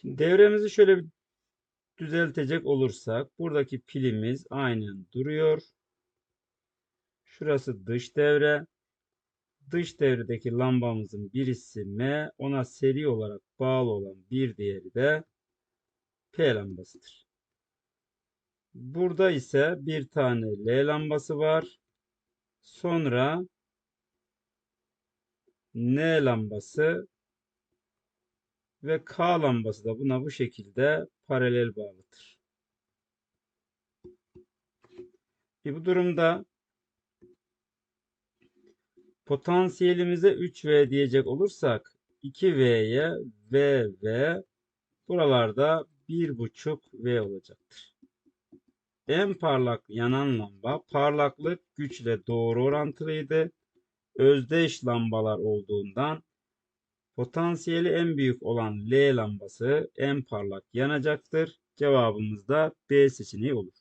Şimdi devremizi şöyle bir düzeltecek olursak buradaki pilimiz aynen duruyor. Şurası dış devre. Dış devredeki lambamızın birisi M, ona seri olarak bağlı olan bir diğeri de P lambasıdır. Burada ise bir tane L lambası var. Sonra N lambası ve K lambası da buna bu şekilde paralel bağlıdır. E bu durumda potansiyelimize 3V diyecek olursak 2V'ye VV buralarda 1.5V olacaktır. En parlak yanan lamba parlaklık güçle doğru orantılıydı. Özdeş lambalar olduğundan potansiyeli en büyük olan L lambası en parlak yanacaktır. Cevabımız da B seçeneği olur.